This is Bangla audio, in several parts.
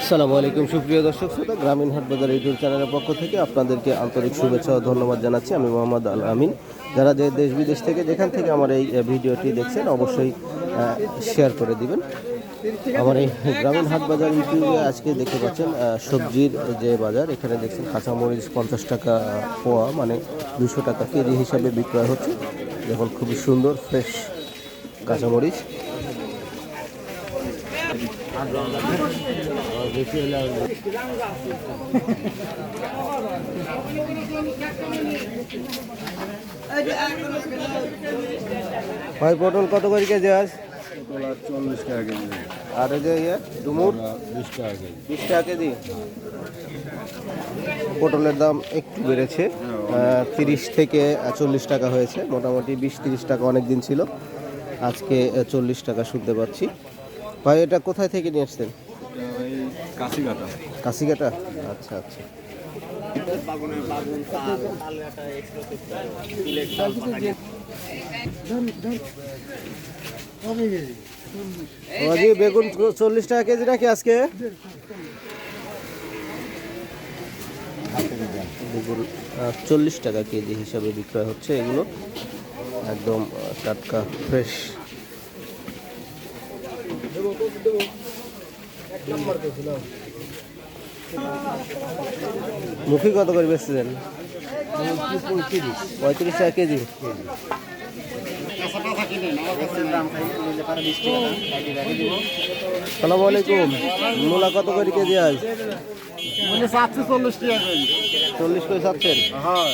আসসালামু আলাইকুম, সুপ্রিয় দর্শক শ্রোতা, গ্রামীণ হাট বাজার ইউটিউব চ্যানেলের পক্ষ থেকে আপনাদেরকে আন্তরিক শুভেচ্ছা ও ধন্যবাদ জানাচ্ছি। আমি মোহাম্মদ আল আমিন। যারা যে দেশ বিদেশ থেকে যেখান থেকে আমার এই ভিডিওটি দেখছেন, অবশ্যই শেয়ার করে দিবেন। আমার এই গ্রামীণ হাট বাজার ইউটিউবে আজকে দেখতে পাচ্ছেন সবজির যে বাজার, এখানে দেখছেন কাঁচামরিচ পঞ্চাশ টাকা পোয়া মানে দুশো টাকা কেজি হিসাবে বিক্রয় হচ্ছে। দেখুন, খুবই সুন্দর, ফ্রেশ কাঁচামরিচ। ভাই পটল কত করে কেজি আজ চল্লিশ টাকা কেজি। আর যে ইয়ে ডুমুর? বিশ টাকা কেজি। বিশ টাকা কেজি। পটলের দাম একটু বেড়েছে। তিরিশ থেকে চল্লিশ টাকা হয়েছে। মোটামুটি বিশ তিরিশ টাকা অনেক দিন ছিল। আজকে চল্লিশ টাকা শুনতে পাচ্ছি। ভাই এটা কোথায় থেকে নিয়ে আসছেন? কাশিঘাটা। কাশিকাটা আচ্ছা আচ্ছা। বেগুন চল্লিশ টাকা কেজি নাকি আজকে। বেগুন চল্লিশ টাকা কেজি হিসাবে বিক্রয় হচ্ছে এগুলো। একদম টাটকা ফ্রেশ মুখি কত করে বেচতেছেন? পঁয়ত্রিশ টাকা কেজি। সালাম আলাইকুম। মূলা কত করে কেজি আজ? চল্লিশ করে চাচ্ছেন হ্যাঁ।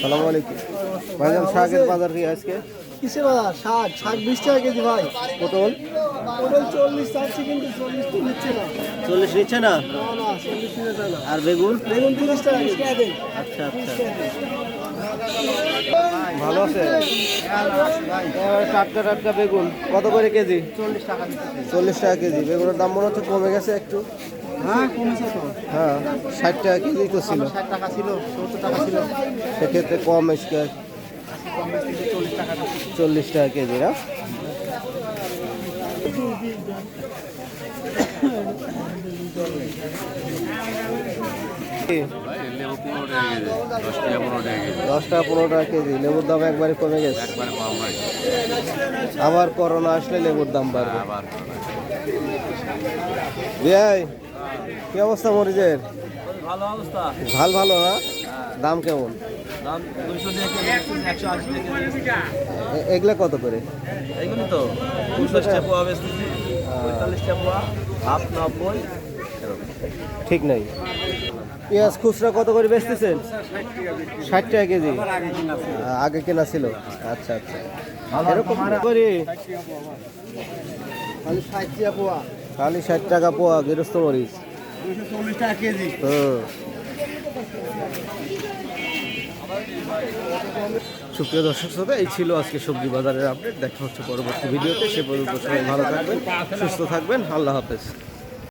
সালাম আলাইকুম। ভাইজান শাকের বাজার কি আজকে? কিসের বাজার? শাক। শাক বিশ টাকা কেজি ভাই। পটল? ওটা চল্লিশ চাচ্ছি কিন্তু চল্লিশ তো নিচ্ছে না। চল্লিশ নিচ্ছে না? আর বেগুন? বেগুন তিরিশ টাকা আচ্ছা আচ্ছা। ভালো আছে? টাটকা টাটকা বেগুন। কত করে কেজি? চল্লিশ টাকা। চল্লিশ টাকা কেজি। বেগুনের দাম মনে হচ্ছে কমে গেছে একটু। হ্যাঁ হ্যাঁ ষাট টাকা কেজি তো ছিল। ষাট টাকা ছিল সত্তর টাকা ছিল। সেক্ষেত্রে কম বেশি চল্লিশ টাকা কেজি না? লেবু পনেরো টাকা কেজি দশ টাকা পনেরো টাকা লেবুর দাম একবারে কমে গেছে। একবারে কম হয় আবার করোনা আসলে লেবুর দাম বাড়বে। আবার বিয়াই কি অবস্থা মরিচের? ভালো অবস্থা। ভালো ভালো না? দাম কেমন? এগুলা কত করে? তো হাফ নব্বই ঠিক নাই। পেঁয়াজ খুচরা কত করে বেচতেছেন? ষাট টাকা কেজি। আগে কেনা ছিল। আচ্ছা আচ্ছা। এরকম করি খালি ষাট টাকা পোয়া। খালি ষাট টাকা পোয়া গৃহস্থ মরিচ। দুশো সুপ্রিয় দর্শক শ্রোতা, এই ছিল আজকে সবজি বাজারের আপডেট দেখা হচ্ছে পরবর্তী ভিডিওতে। সে পর্যন্ত সবাই ভালো থাকবেন, সুস্থ থাকবেন। আল্লাহ হাফেজ।